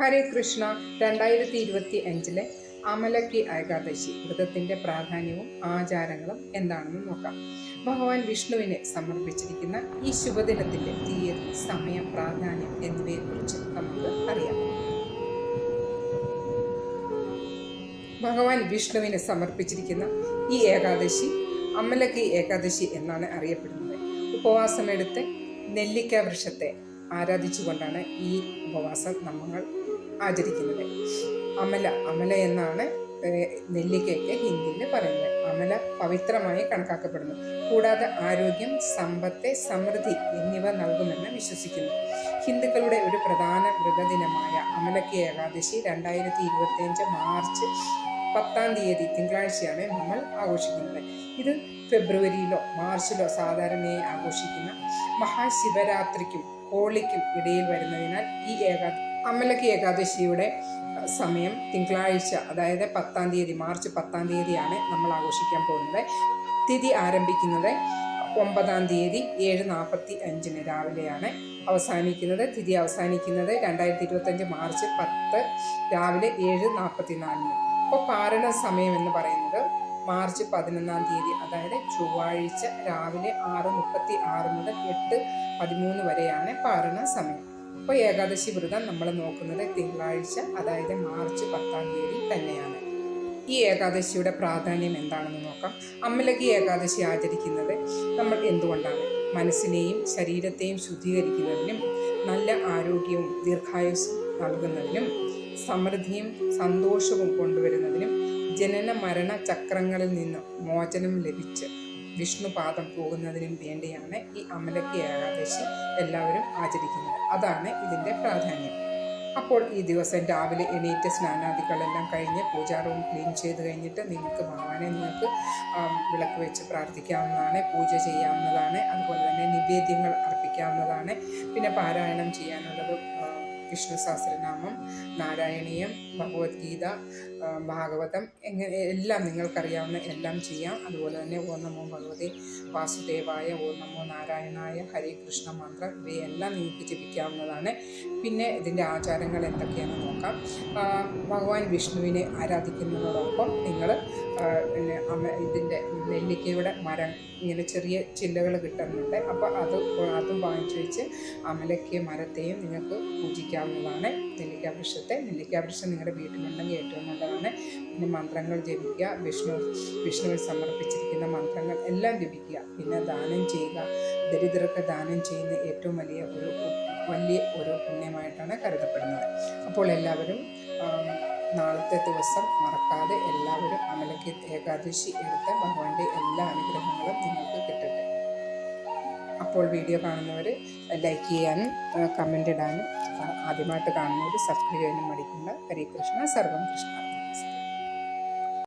ഹരേ കൃഷ്ണ രണ്ടായിരത്തി ഇരുപത്തി അഞ്ചിലെ അമലക്കി ഏകാദശി വ്രതത്തിന്റെ പ്രാധാന്യവും ആചാരങ്ങളും എന്താണെന്ന് നോക്കാം. ഭഗവാൻ വിഷ്ണുവിനെ സമർപ്പിച്ചിരിക്കുന്ന ഈ ശുഭദിനത്തിന്റെ തീയതി സമയം പ്രാധാന്യം എന്നിവയെക്കുറിച്ച് നമുക്ക് അറിയാം. ഭഗവാൻ വിഷ്ണുവിന് സമർപ്പിച്ചിരിക്കുന്ന ഈ ഏകാദശി അമലക്കി ഏകാദശി എന്നാണ് അറിയപ്പെടുന്നത്. ഉപവാസമെടുത്ത് നെല്ലിക്ക വൃക്ഷത്തെ ആരാധിച്ചുകൊണ്ടാണ് ഈ ഉപവാസം നമ്മൾ ആചരിക്കുന്നത്. അമല അമല എന്നാണ് നെല്ലിക്കയ്ക്ക് ഹിന്ദിയിൽ പറയുന്നത്. അമല പവിത്രമായി കണക്കാക്കപ്പെടുന്നു. കൂടാതെ ആരോഗ്യം സമ്പത്ത് സമൃദ്ധി എന്നിവ നൽകുമെന്ന് വിശ്വസിക്കുന്നു. ഹിന്ദുക്കളുടെ ഒരു പ്രധാന വ്രതദിനമായ അമലക്ക ഏകാദശി രണ്ടായിരത്തി ഇരുപത്തിയഞ്ച് മാർച്ച് പത്താം തീയതി തിങ്കളാഴ്ചയാണ് നമ്മൾ ആഘോഷിക്കുന്നത്. ഇത് ഫെബ്രുവരിയിലോ മാർച്ചിലോ സാധാരണയായി ആഘോഷിക്കുന്ന മഹാശിവരാത്രിക്കും ഹോളിക്കും ഇടയിൽ വരുന്നതിനാൽ ഈ ഏകാ അമലക്കി ഏകാദശിയുടെ സമയം തിങ്കളാഴ്ച അതായത് പത്താം തീയതി മാർച്ച് പത്താം തീയതിയാണ് നമ്മൾ ആഘോഷിക്കാൻ പോകുന്നത്. തിഥി ആരംഭിക്കുന്നത് ഒമ്പതാം തീയതി ഏഴ് നാൽപ്പത്തി അഞ്ചിന് രാവിലെയാണ് അവസാനിക്കുന്നത്. തിഥി അവസാനിക്കുന്നത് രണ്ടായിരത്തി ഇരുപത്തഞ്ച് മാർച്ച് പത്ത് രാവിലെ ഏഴ് നാൽപ്പത്തി നാലിന് അപ്പോൾ പാരണ സമയം എന്ന് പറയുന്നത് മാർച്ച് പതിനൊന്നാം തീയതി അതായത് ചൊവ്വാഴ്ച രാവിലെ ആറ് മുപ്പത്തി ആറ് മുതൽ എട്ട് പതിമൂന്ന് വരെയാണ് പാരണ സമയം. അപ്പോൾ ഏകാദശി വ്രതം നമ്മൾ നോക്കുന്നത് തിങ്കളാഴ്ച അതായത് മാർച്ച് പത്താം തീയതി തന്നെയാണ്. ഈ ഏകാദശിയുടെ പ്രാധാന്യം എന്താണെന്ന് നോക്കാം. അമ്മലകി ഏകാദശി ആചരിക്കുന്നത് നമ്മൾ എന്തുകൊണ്ടാണ്? മനസ്സിനെയും ശരീരത്തെയും ശുദ്ധീകരിക്കുന്നതിനും നല്ല ആരോഗ്യവും ദീർഘായുസ്സും നൽകുന്നതിനും സമൃദ്ധിയും സന്തോഷവും കൊണ്ടുവരുന്നതിനും ജനന മരണ ചക്രങ്ങളിൽ നിന്ന് മോചനം ലഭിച്ച് വിഷ്ണുപാദം പോകുന്നതിനും വേണ്ടിയാണ് ഈ അമലക്കി ഏകാദശി എല്ലാവരും ആചരിക്കുന്നത്. അതാണ് ഇതിന്റെ പ്രാധാന്യം. അപ്പോൾ ഈ ദിവസം രാവിലെ എണീറ്റ് സ്നാനാദികളെല്ലാം കഴിഞ്ഞ് പൂജാ റൂം ക്ലീൻ ചെയ്ത് കഴിഞ്ഞിട്ട് നിങ്ങൾക്ക് ഭഗവാനെ നിങ്ങൾക്ക് വിളക്ക് വെച്ച് പ്രാർത്ഥിക്കാവുന്നതാണ് പൂജ ചെയ്യാവുന്നതാണ് അതുപോലെ തന്നെ നിവേദ്യങ്ങൾ അർപ്പിക്കാവുന്നതാണ് പിന്നെ പാരായണം ചെയ്യാനുള്ളത് വിഷ്ണു സഹസ്രനാമം നാരായണീയം ഭഗവത്ഗീത ഭാഗവതം എങ്ങനെ എല്ലാം നിങ്ങൾക്കറിയാവുന്ന എല്ലാം ചെയ്യാം. അതുപോലെ തന്നെ ഓ നമോ ഭഗവതി വാസുദേവായ ഓ നമോ നാരായണായ ഹരേ കൃഷ്ണ മന്ത്രം ഇവയെല്ലാം നിങ്ങൾക്ക് ജപിക്കാവുന്നതാണ്. പിന്നെ ഇതിന്റെ ആചാരങ്ങൾ എന്തൊക്കെയാണെന്ന് നോക്കാം. ഭഗവാൻ വിഷ്ണുവിനെ ആരാധിക്കുന്നതോടൊപ്പം നിങ്ങൾ പിന്നെ ഇതിന്റെ നെല്ലിക്കയുടെ മരം ഇങ്ങനെ ചെറിയ ചില്ലകൾ കിട്ടുന്നുണ്ട്. അപ്പോൾ അത് അതും വാങ്ങിച്ചു വെച്ച് അമലക്കിയ മരത്തെയും നിങ്ങൾക്ക് പൂജിക്കാവുന്നതാണ് നെല്ലിക്ക വൃക്ഷത്തെ നെല്ലിക്ക വൃക്ഷം നിങ്ങളുടെ വീട്ടിലുണ്ടെങ്കിൽ ഏറ്റവും നല്ലതാണ്. പിന്നെ മന്ത്രങ്ങൾ ജപിക്കുക വിഷ്ണു വിഷ്ണുവിൽ സമർപ്പിച്ചിരിക്കുന്ന മന്ത്രങ്ങൾ എല്ലാം ജപിക്കുക. പിന്നെ ദാനം ചെയ്യുക. ദരിദ്രർക്ക് ദാനം ചെയ്യുന്ന ഏറ്റവും വലിയ ഒരു വലിയ ഒരു പുണ്യമായിട്ടാണ് കരുതപ്പെടുന്നത്. അപ്പോൾ എല്ലാവരും നാളത്തെ ദിവസം മറക്കാതെ എല്ലാവരും അമലക്ക് ഏകാദശി എടുത്ത് ഭഗവാന്റെ എല്ലാ അനുഗ്രഹങ്ങളും നിങ്ങൾക്ക് കിട്ടട്ടെ. അപ്പോൾ വീഡിയോ കാണുന്നവർ ലൈക്ക് ചെയ്യാനും കമന്റ് ഇടാനും ആദ്യമായിട്ട് കാണുന്നവർ സബ്സ്ക്രൈബ് ചെയ്യാനും മടിക്കണ്ട ഹരേ കൃഷ്ണ സർവം കൃഷ്ണ.